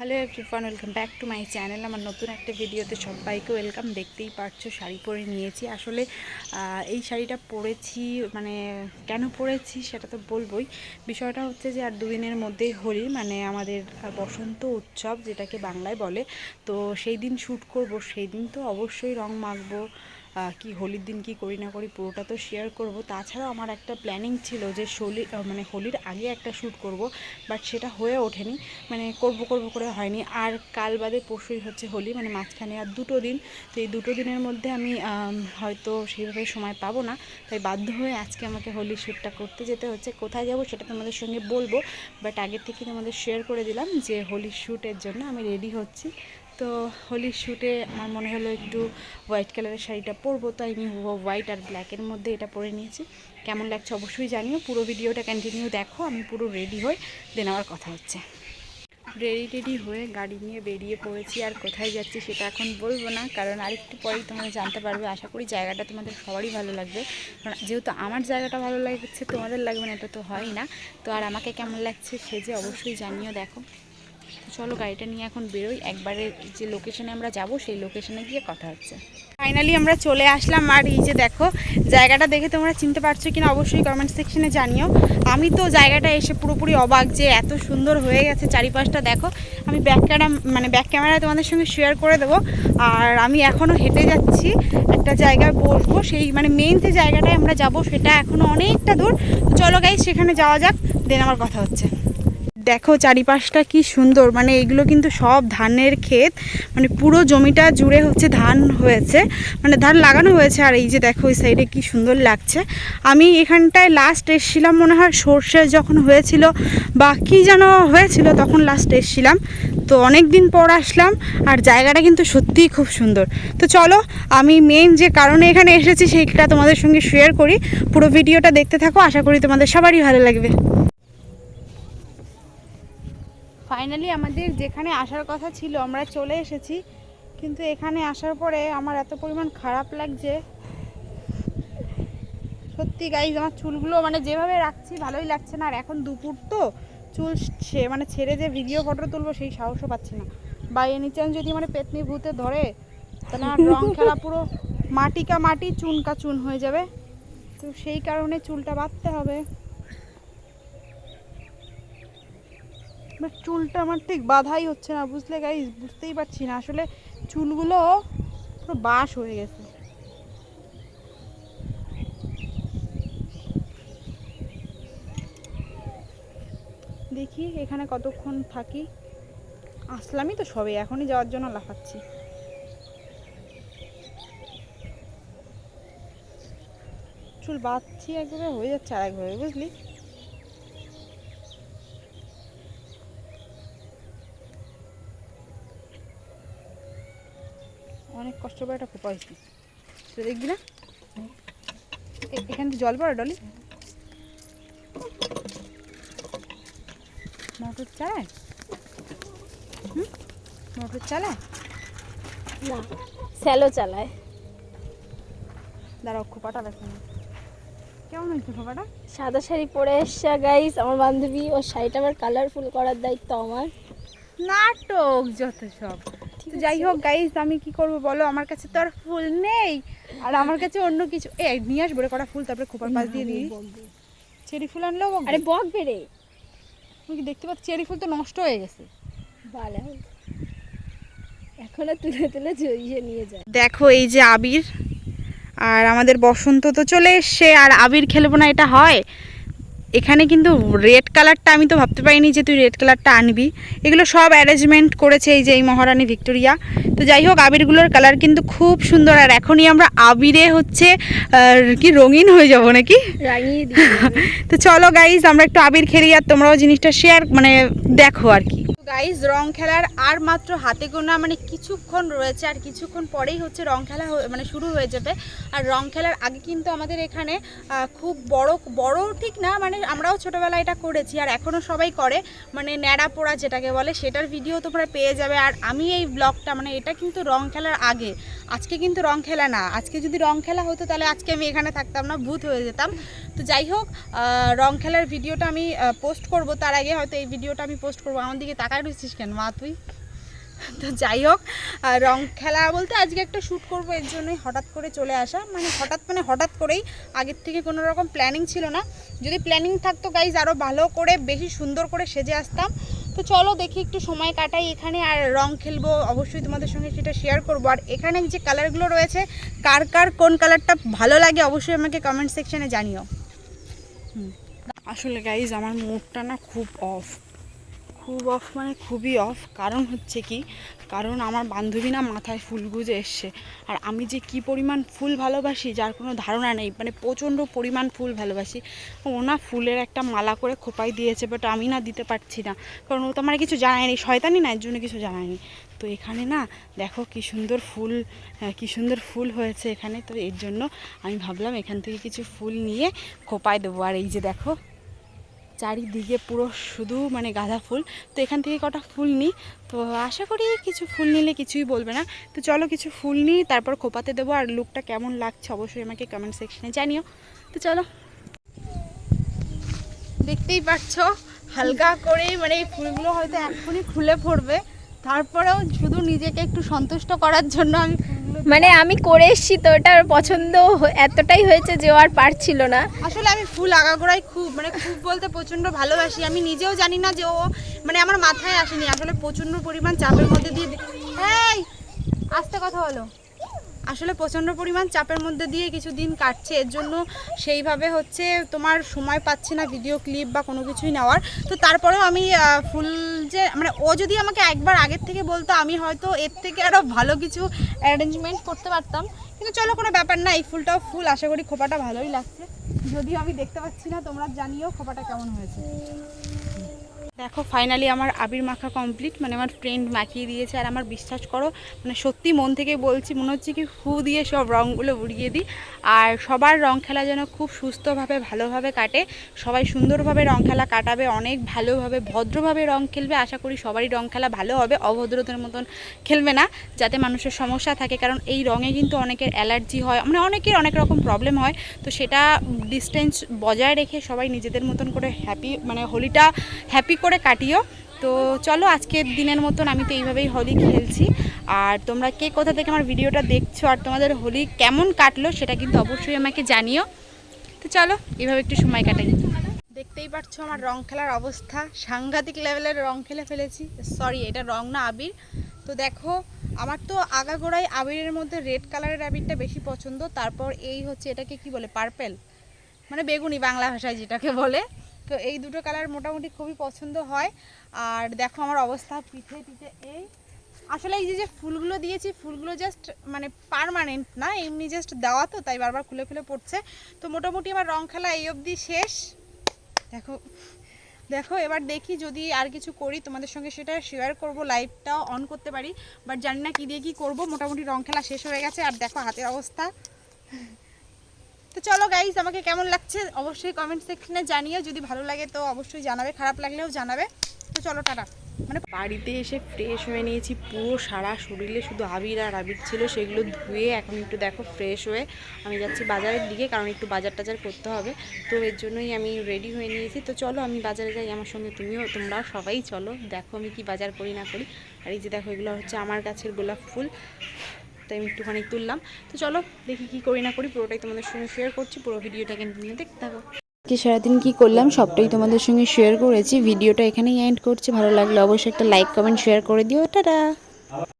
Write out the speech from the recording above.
Hello everyone, welcome back to my channel. আমার নতুন একটা ভিডিওতে সবাইকে ওয়েলকাম। দেখতেই পারছ, শাড়ি পরে নিয়েছি। আসলে এই শাড়িটা পরেছি মানে কেন পরেছি সেটা তো বলবোই। বিষয়টা হচ্ছে যে, আর দুদিনের মধ্যেই হোলি মানে আমাদের বসন্ত উৎসব, যেটাকে বাংলায় বলে। তো সেই দিন শ্যুট করব, সেই দিন তো অবশ্যই রং মাখবো। কি হোলির দিন কি করি না করি পুরোটা তো শেয়ার করব। তাছাড়াও আমার একটা প্ল্যানিং ছিল যে হোলি মানে হোলির আগে একটা শ্যুট করব বাট সেটা হয়ে ওঠেনি। মানে করব করব করে হয়নি। আর কাল বাদে পরশুই হচ্ছে হোলি মানে মাঝখানে আর দুটো দিন। তো এই দুটো দিনের মধ্যে আমি হয়তো সেইভাবে সময় পাবো না। তাই বাধ্য হয়ে আজকে আমাকে হোলি শ্যুটটা করতে যেতে হচ্ছে। কোথায় যাব সেটা তোমাদের সঙ্গে বলব বাট আগের থেকে তোমাদের শেয়ার করে দিলাম যে হোলির শ্যুটের জন্য আমি রেডি হচ্ছি। তো হোলির শ্যুটে আমার মনে হলো একটু হোয়াইট কালারের শাড়িটা পরবো তাই আমি হোয়াইট আর ব্ল্যাকের মধ্যে এটা পরে নিয়েছি। কেমন লাগছে অবশ্যই জানিও, পুরো ভিডিওটা কন্টিনিউ দেখো, আমি পুরো রেডি হই দেন আমার কথা হচ্ছে। রেডি টেডি হয়ে গাড়ি নিয়ে বেরিয়ে পড়েছি, আর কোথায় যাচ্ছি সেটা এখন বলব না, কারণ আরেকটু পরেই তোমরা জানতে পারবে, আশা করি জায়গাটা তোমাদের সবারই ভালো লাগবে। কারণ যেহেতু আমার জায়গাটা ভালো লাগছে, তোমাদের লাগবে না, এটা তো হয় না। তো আর আমাকে কেমন লাগছে সে যে অবশ্যই জানিও, দেখো। চলো গাড়িটা নিয়ে এখন বেরোই। একবারে যে লোকেশনে আমরা যাব, সেই লোকেশনে গিয়ে কথা হচ্ছে। ফাইনালি আমরা চলে আসলাম। আর এই যে দেখো, জায়গাটা দেখে তোমরা চিনতে পারছ কিনা অবশ্যই কমেন্ট সেকশনে জানিও। আমি তো জায়গাটা এসে পুরোপুরি অবাক যে এত সুন্দর হয়ে গেছে চারিপাশটা। দেখো, আমি ব্যাক ক্যামেরা মানে ব্যাক ক্যামেরায় তোমাদের সঙ্গে শেয়ার করে দেবো। আর আমি এখনও হেঁটে যাচ্ছি। একটা জায়গায় বসবো সেই মানে মেইন যে জায়গাটায় আমরা যাব, সেটা এখনও অনেকটা দূর। চলো গাই সেখানে যাওয়া যাক দেন আমার কথা হচ্ছে। দেখো চারিপাশটা কি সুন্দর। মানে এগুলো কিন্তু সব ধানের ক্ষেত। মানে পুরো জমিটা জুড়ে হচ্ছে ধান হয়েছে। মানে ধান লাগানো হয়েছে। আর এই যে দেখো ওই সাইডে কি সুন্দর লাগছে। আমি এখানটায় লাস্ট এসছিলাম মনে হয় সর্ষে যখন হয়েছিল বা কি যেন হয়েছিল তখন লাস্ট এসছিলাম। তো অনেক দিন পর আসলাম আর জায়গাটা কিন্তু সত্যিই খুব সুন্দর। তো চলো, আমি মেন যে কারণে এখানে এসেছি সেইটা তোমাদের সঙ্গে শেয়ার করি। পুরো ভিডিওটা দেখতে থাকো। আশা করি তোমাদের সবারই ভালো লাগবে। ফাইনালি আমাদের যেখানে আসার কথা ছিল, আমরা চলে এসেছি। কিন্তু এখানে আসার পরে আমার এত পরিমাণ খারাপ লাগছে। সত্যি গাইজ আমার চুলগুলো মানে যেভাবে রাখছি, ভালোই লাগছে না। আর এখন দুপুর তো, চুল সে মানে ছেড়ে যে ভিডিও ফটো তুলবো, সেই সাহসও পাচ্ছি না। বা এ নিচে যদি মানে পেতনি ভূতে ধরে, তাহলে আমার রং খেলা পুরো মাটিকা মাটি, চুনকা চুন হয়ে যাবে। তো সেই কারণে চুলটা বাঁধতে হবে। বাট চুলটা আমার ঠিক বাধাই হচ্ছে না, বুঝলে গাইজ বুঝতেই পারছি না। আসলে চুলগুলো পুরো বাস হয়ে গেছে। দেখি এখানে কতক্ষণ থাকি। আসলামই তো সবে, এখনই যাওয়ার জন্য লাফাচ্ছি। চুল বাঁধছি একভাবে, হয়ে যাচ্ছে আর একভাবে বুঝলি অনেক কষ্ট করে একটা খোপা হয়েছি। তো দেখবি না? এখান থেকে জল পড়ে ডলি। মোটর চালায়? হুম? মোটর চালায়? না স্যালো চালায়। দাঁড়াও খোপাটা দেখো। কেমন হয়েছে খোপাটা? সাদা শাড়ি পরে এসছে গাইস আমার বান্ধবী ও শাড়িটা আবার কালারফুল করার দায়িত্ব আমার। নাটক যত সব। যাই হোক গাইস আমি কি করব বলো? আমার কাছে তো আর ফুল নেই। আর আমার কাছে অন্য কিছু এ নিয়ে আসব কটা ফুল তারপরে খোপার পাশ দিয়ে দিই। চেরি ফুল আনলো আরে বক বেড়ে তুমি কি দেখতে পাচ্ছ? চেরি ফুল তো নষ্ট হয়ে গেছে। ভালো এখনও তুলে তুলে জড়িয়ে নিয়ে যায়। দেখো এই যে আবির। আর আমাদের বসন্ত তো চলে এসছে আর আবির খেলব না এটা হয়। এখানে কিন্তু রেড কালারটা আমি তো ভাবতে পারিনি যে তুই রেড কালারটা আনবি। এগুলো সব অ্যারেঞ্জমেন্ট করেছে এই যে এই মহারানী ভিক্টোরিয়া। তো যাই হোক আবিরগুলোর কালার কিন্তু খুব সুন্দর। আর এখনই আমরা আবিরে হচ্ছে কি রঙিন হয়ে যাব নাকি? তো চলো গাইজ আমরা একটু আবির খেলি আর তোমরাও জিনিসটা শেয়ার মানে দেখো আর কি। গাইজ রং খেলার আর মাত্র হাতে গোনা মানে কিছুক্ষণ রয়েছে আর কিছুক্ষণ পরেই হচ্ছে রং খেলা মানে শুরু হয়ে যাবে। আর রং খেলার আগে কিন্তু আমাদের এখানে খুব বড় বড় ঠিক না মানে আমরাও ছোটোবেলায় এটা করেছি আর এখনও সবাই করে। মানে ন্যাড়া পোড়া যেটাকে বলে, সেটার ভিডিও তোমরা পেয়ে যাবে। আর আমি এই ব্লগটা মানে এটা কিন্তু রং খেলার আগে। আজকে কিন্তু রং খেলা না। আজকে যদি রং খেলা হতো, তাহলে আজকে আমি এখানে থাকতাম না, ভূত হয়ে যেতাম। তো যাই হোক রং খেলার ভিডিওটা আমি পোস্ট করব। তার আগে হয়তো এই ভিডিওটা আমি পোস্ট করব। আমার দিকে তাকায় দাঁড়ায় রয়েছিস কেন? মা, তুই? তো যাই হোক রং খেলা বলতে আজকে একটা শ্যুট করব, এর জন্যই হঠাৎ করে চলে আসা। মানে হঠাৎ মানে হঠাৎ করেই আগের থেকে কোনো রকম প্ল্যানিং ছিল না। যদি প্ল্যানিং থাকতো গাইজ আরও ভালো করে, বেশি সুন্দর করে সেজে আসতাম। তো চলো দেখি একটু সময় কাটাই এখানে, আর রং খেলব। অবশ্যই তোমাদের সঙ্গে সেটা শেয়ার করব। আর এখানে যে কালারগুলো রয়েছে, কার কার কোন কালারটা ভালো লাগে, অবশ্যই আমাকে কমেন্ট সেকশানে জানিও। আসলে গাইজ আমার মুডটা না খুব অফ খুব অফ মানে খুবই অফ কারণ হচ্ছে কি, কারণ আমার বান্ধবী না মাথায় ফুল গুজে এসছে। আর আমি যে কি পরিমাণ ফুল ভালোবাসি, যার কোনো ধারণা নেই। মানে প্রচণ্ড পরিমাণ ফুল ভালোবাসি। ও না ফুলের একটা মালা করে খোপাই দিয়েছে বাট আমি না দিতে পারছি না। কারণ ও তো আমার কিছু জানায়নি। শয়তানি না, এর জন্য কিছু জানায়নি। তো এখানে না, দেখো কি সুন্দর ফুল কি সুন্দর ফুল হয়েছে এখানে। তো এর জন্য আমি ভাবলাম এখান থেকে কিছু ফুল নিয়ে খোপায় দেবো। আর এই যে দেখো চারিদিকে পুরো শুধু মানে গাঁদা ফুল। তো এখান থেকে কটা ফুল নিই। তো আশা করি কিছু ফুল নিলে কিছুই বলবে না। তো চলো কিছু ফুল নিই, তারপর খোপাতে দেবো। আর লুকটা কেমন লাগছে অবশ্যই আমাকে কমেন্ট সেকশনে জানিও। তো চলো। দেখতেই পাচ্ছ, হালকা করে মানে এই ফুলগুলো হয়তো এখনই খুলে পড়বে। তারপরেও শুধু নিজেকে একটু সন্তুষ্ট করার জন্য আমি মানে আমি করে এসেছি তো, ওটার পছন্দ এতটাই হয়েছে যে আর পারছিল না। আসলে আমি ফুল আগাগোড়াই খুব মানে খুব বলতে প্রচণ্ড ভালোবাসি। আমি নিজেও জানি না যে ও মানে আমার মাথায় আসেনি। আসলে প্রচণ্ড পরিমাণ চাপের মধ্যে দিয়ে এই, আস্তে কথা হলো আসলে প্রচণ্ড পরিমাণ চাপের মধ্যে দিয়ে কিছু দিন কাটছে। এর জন্য সেইভাবে হচ্ছে তোমার সময় পাচ্ছি না ভিডিও ক্লিপ বা কোনো কিছুই নেওয়ার। তো তারপরেও আমি ফুল যে মানে ও যদি আমাকে একবার আগের থেকে বলতো, আমি হয়তো এর থেকে আরও ভালো কিছু অ্যারেঞ্জমেন্ট করতে পারতাম। কিন্তু চলো কোনো ব্যাপার না, এই ফুলটাও ফুল আশা করি খোপাটা ভালোই লাগছে। যদিও আমি দেখতে পাচ্ছি না, তোমরা জানিও খোপাটা কেমন হয়েছে। দেখো ফাইনালি আমার আবির মাখা কমপ্লিট মানে আমার ফ্রেন্ড মাখিয়ে দিয়েছে। আর আমার বিশ্বাস করো মানে সত্যি মন থেকে বলছি, মনে হচ্ছে কি হু দিয়ে সব রঙগুলো উড়িয়ে দিই। আর সবার রং খেলা যেন খুব সুস্থভাবে, ভালোভাবে কাটে। সবাই সুন্দরভাবে রং খেলা কাটাবে, অনেক ভালোভাবে, ভদ্রভাবে রং খেলবে। আশা করি সবারই রং খেলা ভালো হবে অভদ্রতার মতন খেলবে না, যাতে মানুষের সমস্যা থাকে। কারণ এই রঙে কিন্তু অনেকের অ্যালার্জি হয় মানে অনেকের অনেক রকম প্রবলেম হয়। তো সেটা ডিস্টেন্স বজায় রেখে সবাই নিজেদের মতন করে হ্যাপি মানে হোলিটা হ্যাপি করে কাটিও। তো চলো আজকের দিনের মতন আমি তো এইভাবেই হোলি খেলছি। আর তোমরা কে কোথা থেকে আমার ভিডিওটা দেখছ আর তোমাদের হোলি কেমন কাটলো সেটা কিন্তু অবশ্যই আমাকে জানিও। তো চলো, এইভাবে একটু সময় কাটাই। দেখতেই পাচ্ছ আমার রং খেলার অবস্থা। সাংঘাতিক লেভেলের রং খেলে ফেলেছি। সরি এটা রং না, আবির। তো দেখো, আমার তো আগাগোড়াই আবিরের মধ্যে রেড কালারের আবিরটা বেশি পছন্দ। তারপর এই হচ্ছে এটাকে কি বলে পার্পেল মানে বেগুনি বাংলা ভাষায় যেটাকে বলে। তো এই দুটো কালার মোটামুটি খুবই পছন্দ হয়। আর দেখো আমার অবস্থা পিঠে পিঠে এই। আসলে এই যে ফুলগুলো দিয়েছি, ফুলগুলো জাস্ট মানে পারমানেন্ট না, এমনি জাস্ট দেওয়া তো, তাই বারবার খুলে খুলে পড়ছে। তো মোটামুটি আমার রং খেলা এই অবধি শেষ। দেখো দেখো, এবার দেখি যদি আর কিছু করি, তোমাদের সঙ্গে সেটা শেয়ার করব লাইভটাও অন করতে পারি। বাট জানি না কী দিয়ে কী করব, মোটামুটি রং খেলা শেষ হয়ে গেছে। আর দেখো হাতের অবস্থা। তো চলো গাইজ আমাকে কেমন লাগছে অবশ্যই কমেন্ট সেকশনে জানিও, যদি ভালো লাগে তো অবশ্যই জানাবে, খারাপ লাগলেও জানাবে। তো চলো, টাটা। মানে বাড়িতে এসে ফ্রেশ হয়ে নিয়েছি, পুরো সারা শরীরে শুধু আবির আর আবির ছিল, সেগুলো ধুয়ে এখন একটু দেখো ফ্রেশ হয়ে আমি যাচ্ছি বাজারের দিকে, কারণ একটু বাজার টাজার করতে হবে। তো এর জন্যই আমি রেডি হয়ে নিয়েছি। তো চলো, আমি বাজারে যাই আমার সঙ্গে, তুমিও, তোমরা সবাই চলো, দেখো আমি কি বাজার করি না করি। আর এই যে দেখো, এগুলো হচ্ছে আমার গাছের গোলাপ ফুল। তাই আমি একটুখানি তুললাম। তো চলো, দেখি কি করি না করি, পুরোটাই তোমাদের সঙ্গে শেয়ার করছি, পুরো ভিডিওটা নিয়ে দেখতে থাকো আজকে সারাদিন কি করলাম, সবটাই তোমাদের সঙ্গে শেয়ার করেছি। ভিডিওটা এখানেই এন্ড করছি, ভালো লাগলে অবশ্যই একটা লাইক কমেন্ট শেয়ার করে দিও। টাটা!